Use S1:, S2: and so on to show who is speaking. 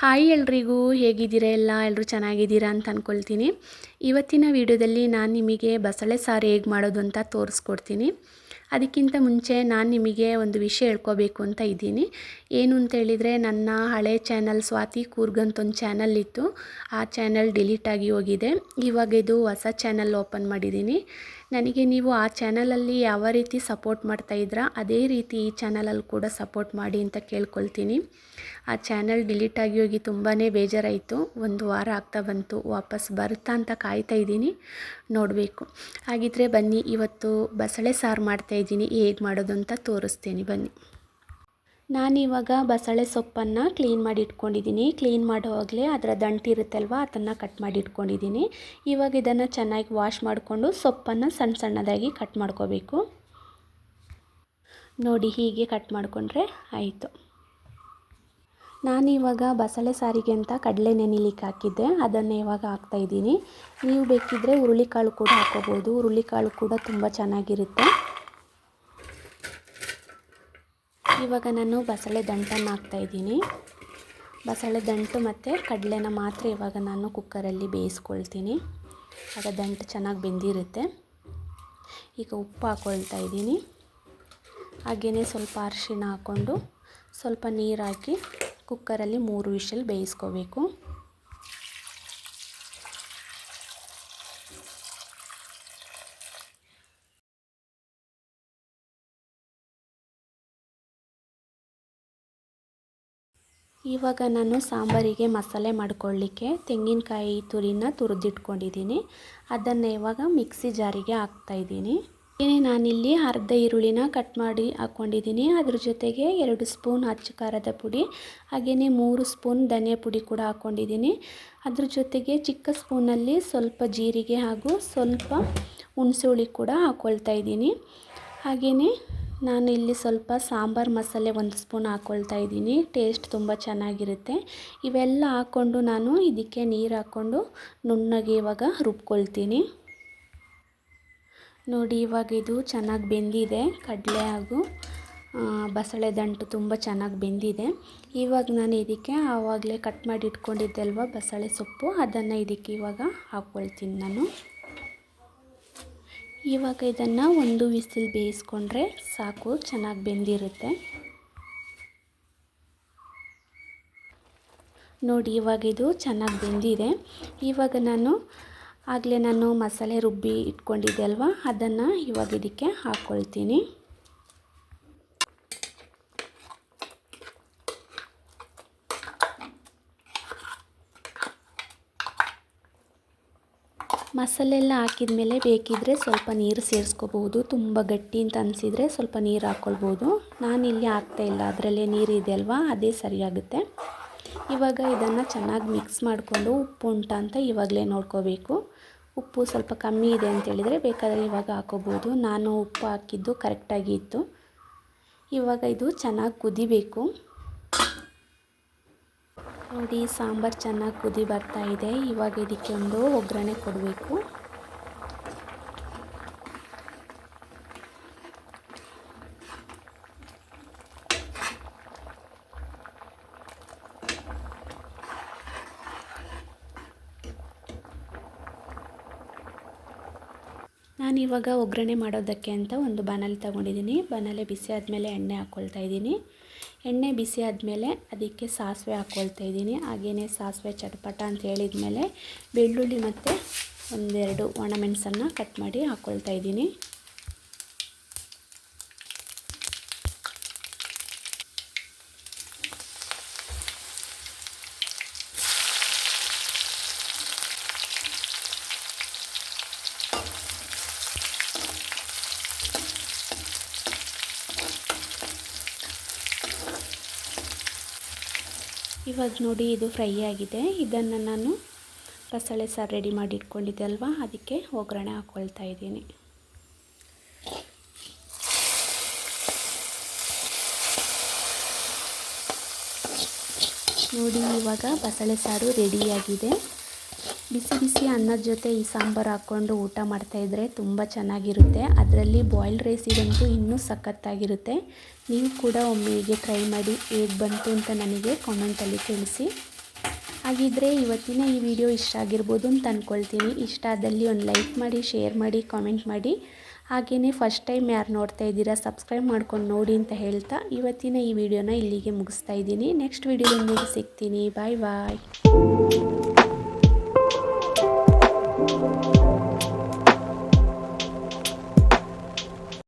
S1: Hi ಎಲ್ರಿಗೂ, ಹೇಗಿದ್ದೀರಾ ಎಲ್ಲ? ಎಲ್ಲರೂ ಚೆನ್ನಾಗಿದ್ದೀರಾ ಅಂತ ಅಂದ್ಕೊಳ್ತೀನಿ ಇವತ್ತಿನ ವಿಡಿಯೋದಲ್ಲಿ ನಾನು ನಿಮಗೆ ಬಸಳೆ ಸಾರು ಹೇಗೆ ಮಾಡೋದು ಅಂತ ತೋರಿಸ್ಕೊಡ್ತೀನಿ. ಅದಕ್ಕಿಂತ ಮುಂಚೆ ನಾನು ನಿಮಗೆ ಒಂದು ವಿಷಯ ಹೇಳ್ಕೋಬೇಕು ಅಂತ ಇದ್ದೀನಿ. ಏನು ಅಂತ ಹೇಳಿದರೆ, ನನ್ನ ಹಳೆ ಚಾನಲ್ ಸ್ವಾತಿ ಕೂರ್ಗ್ ಅಂತ ಒಂದು ಚಾನಲ್ ಇತ್ತು. ಆ ಚಾನಲ್ ಡಿಲೀಟ್ ಆಗಿ ಹೋಗಿದೆ. ಇವಾಗ ಇದು ಹೊಸ ಚಾನಲ್ ಓಪನ್ ಮಾಡಿದ್ದೀನಿ. ನನಗೆ ನೀವು ಆ ಚಾನಲಲ್ಲಿ ಯಾವ ರೀತಿ ಸಪೋರ್ಟ್ ಮಾಡ್ತಾಯಿದ್ರಾ ಅದೇ ರೀತಿ ಈ ಚಾನಲಲ್ಲಿ ಕೂಡ ಸಪೋರ್ಟ್ ಮಾಡಿ ಅಂತ ಕೇಳ್ಕೊಳ್ತೀನಿ. ಆ ಚಾನಲ್ ಡಿಲೀಟ್ ಆಗಿ ಹೋಗಿ ತುಂಬಾ ಬೇಜಾರಾಯಿತು. ಒಂದು ವಾರ ಆಗ್ತಾ ಬಂತು, ವಾಪಸ್ ಬರುತ್ತಾ ಅಂತ ಕಾಯ್ತಾ ಇದ್ದೀನಿ. ನೋಡಬೇಕು. ಹಾಗಿದ್ರೆ ಬನ್ನಿ, ಇವತ್ತು ಬಸಳೆ ಸಾರು ಮಾಡ್ತಾಯಿದ್ದೀನಿ ಹೇಗೆ ಮಾಡೋದು ಅಂತ ತೋರಿಸ್ತೀನಿ. ಬನ್ನಿ. ನಾನಿವಾಗ ಬಸಳೆ ಸೊಪ್ಪನ್ನು ಕ್ಲೀನ್ ಮಾಡಿ ಇಟ್ಕೊಂಡಿದ್ದೀನಿ. ಕ್ಲೀನ್ ಮಾಡೋವಾಗಲೇ ಅದರ ದಂಟು ಇರುತ್ತಲ್ವ, ಅದನ್ನು ಕಟ್ ಮಾಡಿ ಇಟ್ಕೊಂಡಿದ್ದೀನಿ. ಇವಾಗ ಇದನ್ನು ಚೆನ್ನಾಗಿ ವಾಶ್ ಮಾಡಿಕೊಂಡು ಸೊಪ್ಪನ್ನು ಸಣ್ಣ ಸಣ್ಣದಾಗಿ ಕಟ್ ಮಾಡ್ಕೋಬೇಕು. ನೋಡಿ, ಹೀಗೆ ಕಟ್ ಮಾಡಿಕೊಂಡ್ರೆ ಆಯಿತು. ನಾನಿವಾಗ ಬಸಳೆ ಸಾರಿಗೆ ಅಂತ ಕಡಲೆ ನೆನಿಲಿಕ್ಕೆ ಹಾಕಿದ್ದೆ. ಅದನ್ನೇ ಇವಾಗ ಹಾಕ್ತಾಯಿದ್ದೀನಿ ನೀವು ಬೇಕಿದ್ದರೆ ಹುರುಳಿಕಾಳು ಕೂಡ ಹಾಕೋಬೋದು. ಹುರುಳಿಕಾಳು ಕೂಡ ತುಂಬ ಚೆನ್ನಾಗಿರುತ್ತೆ. ಇವಾಗ ನಾನು ಬಸಳೆ ದಂಟನ್ನು ಹಾಕ್ತಾಯಿದ್ದೀನಿ ಬಸಳೆ ದಂಟು ಮತ್ತು ಕಡಲೆನ ಮಾತ್ರ ಇವಾಗ ನಾನು ಕುಕ್ಕರಲ್ಲಿ ಬೇಯಿಸ್ಕೊಳ್ತೀನಿ. ಆಗ ದಂಟು ಚೆನ್ನಾಗಿ ಬೆಂದಿರುತ್ತೆ. ಈಗ ಉಪ್ಪು ಹಾಕ್ಕೊಳ್ತಾ ಇದ್ದೀನಿ. ಹಾಗೆಯೇ ಸ್ವಲ್ಪ ಅರಿಶಿಣ ಹಾಕ್ಕೊಂಡು ಸ್ವಲ್ಪ ನೀರು ಹಾಕಿ ಕುಕ್ಕರಲ್ಲಿ ಮೂರು ವಿಷಲ್ ಬೇಯಿಸ್ಕೋಬೇಕು. ಇವಾಗ ನಾನು ಸಾಂಬಾರಿಗೆ ಮಸಾಲೆ ಮಾಡ್ಕೊಳ್ಳಿಕ್ಕೆ ತೆಂಗಿನಕಾಯಿ ತುರಿನ ತುರಿದಿಟ್ಕೊಂಡಿದ್ದೀನಿ. ಅದನ್ನು ಇವಾಗ ಮಿಕ್ಸಿ ಜಾರಿಗೆ ಹಾಕ್ತಾಯಿದ್ದೀನಿ ಏನೇ ನಾನಿಲ್ಲಿ ಅರ್ಧ ಈರುಳ್ಳಿನ ಕಟ್ ಮಾಡಿ ಹಾಕ್ಕೊಂಡಿದ್ದೀನಿ ಅದ್ರ ಜೊತೆಗೆ ಎರಡು ಸ್ಪೂನ್ ಅಚ್ಚ ಖಾರದ ಪುಡಿ ಹಾಗೆಯೇ ಮೂರು ಸ್ಪೂನ್ ಧನಿಯಾ ಪುಡಿ ಕೂಡ ಹಾಕ್ಕೊಂಡಿದ್ದೀನಿ ಅದ್ರ ಜೊತೆಗೆ ಚಿಕ್ಕ ಸ್ಪೂನಲ್ಲಿ ಸ್ವಲ್ಪ ಜೀರಿಗೆ ಹಾಗೂ ಸ್ವಲ್ಪ ಹುಣಸೆ ಹುಳಿ ಕೂಡ ಹಾಕ್ಕೊಳ್ತಾ ಇದ್ದೀನಿ. ಹಾಗೆಯೇ ನಾನು ಇಲ್ಲಿ ಸ್ವಲ್ಪ ಸಾಂಬಾರು ಮಸಾಲೆ ಒಂದು ಸ್ಪೂನ್ ಹಾಕ್ಕೊಳ್ತಾ ಇದ್ದೀನಿ. ಟೇಸ್ಟ್ ತುಂಬ ಚೆನ್ನಾಗಿರುತ್ತೆ. ಇವೆಲ್ಲ ಹಾಕ್ಕೊಂಡು ನಾನು ಇದಕ್ಕೆ ನೀರು ಹಾಕ್ಕೊಂಡು ನುಣ್ಣಗೆ ಇವಾಗ ರುಬ್ಕೊಳ್ತೀನಿ. ನೋಡಿ, ಇವಾಗ ಇದು ಚೆನ್ನಾಗಿ ಬೆಂದಿದೆ, ಕಡಲೆ ಹಾಗೂ ಬಸಳೆ ದಂಟು ತುಂಬ ಚೆನ್ನಾಗಿ ಬೆಂದಿದೆ. ಇವಾಗ ನಾನು ಇದಕ್ಕೆ ಆವಾಗಲೇ ಕಟ್ ಮಾಡಿ ಇಟ್ಕೊಂಡಿದ್ದೆ ಅಲ್ವ ಬಸಳೆ ಸೊಪ್ಪು, ಅದನ್ನು ಇದಕ್ಕೆ ಇವಾಗ ಹಾಕ್ಕೊಳ್ತೀನಿ ನಾನು. ಇವಾಗ ಇದನ್ನು ಒಂದು ವಿಸಿಲ್ ಬೇಯಿಸ್ಕೊಂಡ್ರೆ ಸಾಕು, ಚೆನ್ನಾಗಿ ಬೆಂದಿರುತ್ತೆ. ನೋಡಿ, ಇವಾಗ ಇದು ಚೆನ್ನಾಗಿ ಬೆಂದಿದೆ. ಇವಾಗ ನಾನು ಆಗಲೇ ನಾನು ಮಸಾಲೆ ರುಬ್ಬಿ ಇಟ್ಕೊಂಡಿದ್ದೆ ಅಲ್ವಾ? ಅದನ್ನು ಇವಾಗ ಇದಕ್ಕೆ ಹಾಕ್ಕೊಳ್ತೀನಿ ಮಸಾಲೆ ಎಲ್ಲ ಹಾಕಿದ ಮೇಲೆ ಬೇಕಿದ್ದರೆ ಸ್ವಲ್ಪ ನೀರು ಸೇರಿಸ್ಕೋಬೋದು. ತುಂಬ ಗಟ್ಟಿ ಅಂತ ಅನಿಸಿದರೆ ಸ್ವಲ್ಪ ನೀರು ಹಾಕ್ಕೊಳ್ಬೋದು ನಾನಿಲ್ಲಿ ಹಾಕ್ತಾಯಿಲ್ಲ ಅದರಲ್ಲೇ ನೀರು ಇದೆ ಅಲ್ವಾ? ಅದೇ ಸರಿಯಾಗುತ್ತೆ. ಇವಾಗ ಇದನ್ನು ಚೆನ್ನಾಗಿ ಮಿಕ್ಸ್ ಮಾಡಿಕೊಂಡು ಉಪ್ಪು ಉಂಟ ಅಂತ ಇವಾಗಲೇ ನೋಡ್ಕೋಬೇಕು. ಉಪ್ಪು ಸ್ವಲ್ಪ ಕಮ್ಮಿ ಇದೆ ಅಂತೇಳಿದರೆ ಬೇಕಾದರೆ ಇವಾಗ ಹಾಕೋಬೋದು. ನಾನು ಉಪ್ಪು ಹಾಕಿದ್ದು ಕರೆಕ್ಟಾಗಿ ಇತ್ತು. ಇವಾಗ ಇದು ಚೆನ್ನಾಗಿ ಕುದಿಬೇಕು. ನೋಡಿ, ಸಾಂಬಾರು ಚೆನ್ನಾಗಿ ಕುದಿ ಬರ್ತಾ ಇದೆ. ಇವಾಗ ಇದಕ್ಕೆ ಒಂದು ಒಗ್ಗರಣೆ ಕೊಡಬೇಕು. ನಾನಿವಾಗ ಒಗ್ಗರಣೆ ಮಾಡೋದಕ್ಕೆ ಅಂತ ಒಂದು ಬಾಣಲೆ ತಗೊಂಡಿದ್ದೀನಿ. ಬಾಣಲೆ ಬಿಸಿ ಆದಮೇಲೆ ಎಣ್ಣೆ ಹಾಕ್ಕೊಳ್ತಾ ಇದ್ದೀನಿ. ಎಣ್ಣೆ ಬಿಸಿ ಆದಮೇಲೆ ಅದಕ್ಕೆ ಸಾಸಿವೆ ಹಾಕ್ಕೊಳ್ತಾ ಇದ್ದೀನಿ. ಹಾಗೆಯೇ ಸಾಸಿವೆ ಚಟಪಟ ಅಂತ ಹೇಳಿದ ಮೇಲೆ ಬೆಳ್ಳುಳ್ಳಿ ಮತ್ತು ಒಂದೆರಡು ಒಣಮೆಣಸನ್ನು ಕಟ್ ಮಾಡಿ ಹಾಕ್ಕೊಳ್ತಾ ಇದ್ದೀನಿ. ಇವಾಗ ನೋಡಿ ಇದು ಫ್ರೈ ಆಗಿದೆ. ಇದನ್ನು ನಾನು ಬಸಳೆ ಸಾರು ರೆಡಿ ಮಾಡಿ ಇಟ್ಕೊಂಡಿದ್ದೆ ಅಲ್ವಾ? ಅದಕ್ಕೆ ಒಗ್ಗರಣೆ ಹಾಕ್ಕೊಳ್ತಾ ಇದ್ದೀನಿ. ನೋಡಿ ಇವಾಗ ಬಸಳೆ ಸಾರು ರೆಡಿಯಾಗಿದೆ ಬಿಸಿ ಬಿಸಿ ಅನ್ನದ ಜೊತೆ ಈ ಸಾಂಬಾರು ಹಾಕ್ಕೊಂಡು ಊಟ ಮಾಡ್ತಾಯಿದ್ರೆ ತುಂಬ ಚೆನ್ನಾಗಿರುತ್ತೆ. ಅದರಲ್ಲಿ ಬಾಯ್ಲ್ಡ್ ರೈಸಿಗಂತೂ ಇನ್ನೂ ಸಖತ್ತಾಗಿರುತ್ತೆ. ನೀವು ಕೂಡ ಒಮ್ಮೆ ಹೀಗೆ ಟ್ರೈ ಮಾಡಿ ಹೇಗೆ ಬಂತು ಅಂತ ನನಗೆ ಕಾಮೆಂಟಲ್ಲಿ ತಿಳಿಸಿ. ಹಾಗಿದ್ದರೆ ಇವತ್ತಿನ ಈ ವಿಡಿಯೋ ಇಷ್ಟ ಆಗಿರ್ಬೋದು ಅಂತ ಅಂದ್ಕೊಳ್ತೀನಿ ಇಷ್ಟ ಆದಲ್ಲಿ ಒಂದು ಲೈಕ್ ಮಾಡಿ ಶೇರ್ ಮಾಡಿ ಕಾಮೆಂಟ್ ಮಾಡಿ. ಹಾಗೆಯೇ ಫಸ್ಟ್ ಟೈಮ್ ಯಾರು ನೋಡ್ತಾ ಇದ್ದೀರಾ ಸಬ್ಸ್ಕ್ರೈಬ್ ಮಾಡ್ಕೊಂಡು ನೋಡಿ ಅಂತ ಹೇಳ್ತಾ ಇವತ್ತಿನ ಈ ವಿಡಿಯೋನ ಇಲ್ಲಿಗೆ ಮುಗಿಸ್ತಾ ಇದ್ದೀನಿ. ನೆಕ್ಸ್ಟ್ ವಿಡಿಯೋದೊಂದಿಗೆ ಸಿಗ್ತೀನಿ. ಬಾಯ್ ಬಾಯ್